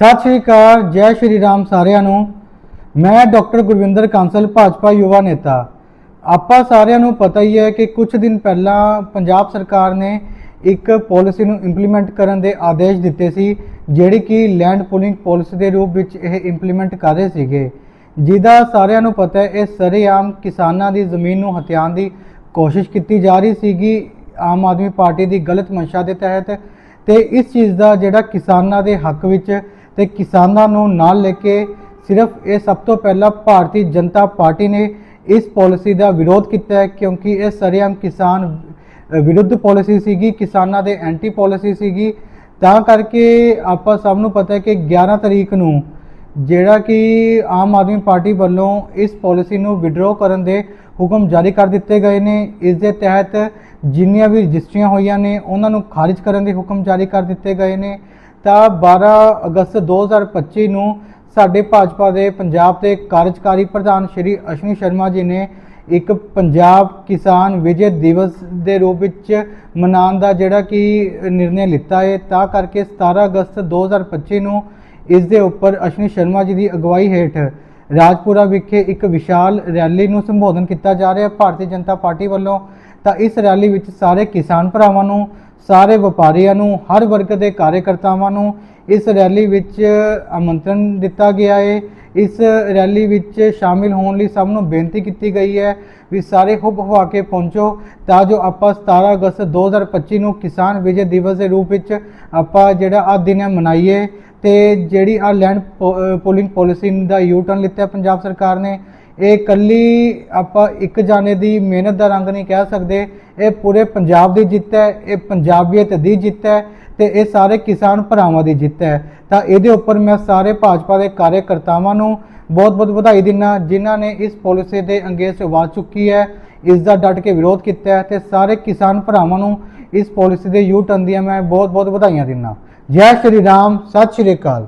ਸਤਿ ਸ਼੍ਰੀ ਅਕਾਲ, ਜੈ ਸ਼੍ਰੀ ਰਾਮ ਸਾਰਿਆਂ ਨੂੰ। ਮੈਂ ਡਾਕਟਰ ਗੁਰਵਿੰਦਰ ਕਾਂਸਲ, ਭਾਜਪਾ ਯੁਵਾ ਨੇਤਾ। ਆਪਾਂ ਸਾਰਿਆਂ ਨੂੰ ਪਤਾ ਹੀ ਹੈ ਕਿ ਕੁਝ ਦਿਨ ਪਹਿਲਾਂ ਪੰਜਾਬ ਸਰਕਾਰ ਨੇ ਇੱਕ ਪਾਲਿਸੀ ਨੂੰ ਇੰਪਲੀਮੈਂਟ ਕਰਨ ਦੇ ਆਦੇਸ਼ ਦਿੱਤੇ ਸੀ, ਜਿਹੜੀ ਕਿ ਲੈਂਡ ਪੂਲਿੰਗ ਪਾਲਿਸੀ ਦੇ ਰੂਪ ਵਿੱਚ ਇਹ ਇੰਪਲੀਮੈਂਟ ਕਰ ਰਹੇ ਸੀਗੇ। ਜਿਹਦਾ ਸਾਰਿਆਂ ਨੂੰ ਪਤਾ ਹੈ, ਇਹ ਸਰੇਆਮ ਕਿਸਾਨਾਂ ਦੀ ਜ਼ਮੀਨ ਨੂੰ ਹਥਿਆਉਣ ਦੀ ਕੋਸ਼ਿਸ਼ ਕੀਤੀ ਜਾ ਰਹੀ ਸੀਗੀ। ਆਮ ਆਦਮੀ ਪਾਰਟੀ ਦੀ ਗਲਤ ਮਨਸ਼ਾ ਦੇ ਤਹਿਤ ਤੇ ਇਸ ਚੀਜ਼ ਦਾ ਜਿਹੜਾ ਕਿਸਾਨਾਂ ਦੇ ਹੱਕ ਵਿੱਚ ਤੇ ਕਿਸਾਨਾਂ ਨੂੰ ਨਾਲ ਲੈ ਕੇ ਸਿਰਫ ਇਹ ਸਭ ਤੋਂ ਪਹਿਲਾਂ ਭਾਰਤੀ ਜਨਤਾ ਪਾਰਟੀ ਨੇ ਇਸ ਪਾਲਿਸੀ ਦਾ ਵਿਰੋਧ ਕੀਤਾ ਹੈ, ਕਿਉਂਕਿ ਇਹ ਸਰੇਆਮ ਕਿਸਾਨ ਵਿਰੁੱਧ ਪਾਲਿਸੀ ਸੀਗੀ, ਕਿਸਾਨਾਂ ਦੇ ਐਂਟੀ ਪਾਲਿਸੀ ਸੀਗੀ। ਤਾਂ ਕਰਕੇ ਆਪਾਂ ਸਭ ਨੂੰ ਪਤਾ ਹੈ ਕਿ 11 ਤਰੀਕ ਨੂੰ ਜਿਹੜਾ ਕਿ ਆਮ ਆਦਮੀ ਪਾਰਟੀ ਵੱਲੋਂ ਇਸ ਪਾਲਿਸੀ ਨੂੰ ਵਿਡਰੋ ਕਰਨ ਦੇ ਹੁਕਮ ਜਾਰੀ ਕਰ ਦਿੱਤੇ ਗਏ ਨੇ। ਇਸ ਦੇ ਤਹਿਤ ਜਿੰਨੀਆਂ ਵੀ ਰਜਿਸਟਰੀਆਂ ਹੋਈਆਂ ਨੇ, ਉਹਨਾਂ ਨੂੰ ਖਾਰਜ ਕਰਨ ਦੇ ਹੁਕਮ ਜਾਰੀ ਕਰ ਦਿੱਤੇ ਗਏ ਨੇ। ਤਾਂ 12 ਅਗਸਤ 2025 ਨੂੰ ਸਾਡੇ ਭਾਜਪਾ ਦੇ ਪੰਜਾਬ ਦੇ ਕਾਰਜਕਾਰੀ ਪ੍ਰਧਾਨ ਸ਼੍ਰੀ ਅਸ਼ਵਨੀ ਸ਼ਰਮਾ ਜੀ ਨੇ ਇੱਕ ਪੰਜਾਬ ਕਿਸਾਨ ਵਿਜੇ ਦਿਵਸ ਦੇ ਰੂਪ ਵਿੱਚ ਮਨਾਉਣ ਦਾ ਜਿਹੜਾ ਕਿ ਨਿਰਣੈ ਲਿੱਤਾ ਹੈ। ਤਾਂ ਕਰਕੇ 17 ਅਗਸਤ 2025 ਨੂੰ ਇਸ ਦੇ ਉੱਪਰ ਅਸ਼ਵਨੀ ਸ਼ਰਮਾ ਜੀ ਦੀ ਅਗਵਾਈ ਹੇਠ ਰਾਜਪੁਰਾ ਵਿਖੇ ਇੱਕ ਵਿਸ਼ਾਲ ਰੈਲੀ ਨੂੰ ਸੰਬੋਧਨ ਕੀਤਾ ਜਾ ਰਿਹਾ। ਹੈ ਭਾਰਤੀ ਜਨਤਾ ਪਾਰਟੀ ਵੱਲੋਂ ਤਾਂ ਇਸ ਰੈਲੀ ਵਿੱਚ ਸਾਰੇ ਕਿਸਾਨ ਭਰਾਵਾਂ ਨੂੰ, ਸਾਰੇ ਵਪਾਰੀਆਂ ਨੂੰ, ਹਰ ਵਰਗ ਦੇ ਕਾਰਜਕਰਤਾਵਾਂ ਨੂੰ ਇਸ ਰੈਲੀ ਵਿੱਚ ਆਮੰਤਰਣ ਦਿੱਤਾ ਗਿਆ ਹੈ ਇਸ ਰੈਲੀ ਵਿੱਚ ਸ਼ਾਮਿਲ ਹੋਣ ਲਈ ਸਭ ਨੂੰ ਬੇਨਤੀ ਕੀਤੀ ਗਈ ਹੈ ਵੀ ਸਾਰੇ ਹੁਬ ਹਵਾ ਕੇ ਪਹੁੰਚੋ ਤਾਂ ਜੋ ਆਪਾਂ 17 ਅਗਸਤ 2025 ਨੂੰ ਕਿਸਾਨ ਵਿਜੇ ਦਿਵਸ ਦੇ ਰੂਪ ਵਿੱਚ ਆਪਾਂ ਜਿਹੜਾ ਆ ਦਿਨ ਹੈ ਮਨਾਈਏ ਤੇ ਜਿਹੜੀ ਆ ਲੈਂਡ ਪੋਲਿੰਗ ਪਾਲਿਸੀ ਦਾ ਯੂ ਟਰਨ ਲਿੱਤਾ ਪੰਜਾਬ ਸਰਕਾਰ ਨੇ ਇਹ ਕੱਲੀ ਆਪਾਂ ਇੱਕ ਜਾਣੇ ਦੀ ਮਿਹਨਤ ਦਾ ਰੰਗ ਨਹੀਂ ਕਹਿ ਸਕਦੇ। ਇਹ ਪੂਰੇ ਪੰਜਾਬ ਦੀ ਜਿੱਤ ਹੈ, ਇਹ ਪੰਜਾਬੀਅਤ ਦੀ ਜਿੱਤ ਹੈ ਤੇ ਇਹ ਸਾਰੇ ਕਿਸਾਨ ਭਰਾਵਾਂ ਦੀ ਜਿੱਤ ਹੈ। ਤਾਂ ਇਹਦੇ ਉੱਪਰ ਮੈਂ ਸਾਰੇ ਭਾਜਪਾ ਦੇ ਕਾਰਜਕਰਤਾਵਾਂ ਨੂੰ ਬਹੁਤ-ਬਹੁਤ ਵਧਾਈ ਦਿੰਦਾ ਜਿਨ੍ਹਾਂ ਨੇ ਇਸ ਪਾਲਿਸੀ ਦੇ ਅੰਗੇਜ਼ ਆਵਾਜ਼ ਚੁੱਕੀ ਹੈ, ਇਸ ਦਾ ਡਟ ਕੇ ਵਿਰੋਧ ਕੀਤਾ ਹੈ ਤੇ ਸਾਰੇ ਕਿਸਾਨ ਭਰਾਵਾਂ ਨੂੰ ਇਸ ਪਾਲਿਸੀ ਦੇ ਯੂ ਟਰਨ ਦੀਆਂ ਮੈਂ ਬਹੁਤ-ਬਹੁਤ ਵਧਾਈਆਂ ਦਿੰਦਾ ਜੈ ਸ਼੍ਰੀ ਰਾਮ, ਸਤਿ ਸ਼੍ਰੀ ਅਕਾਲ।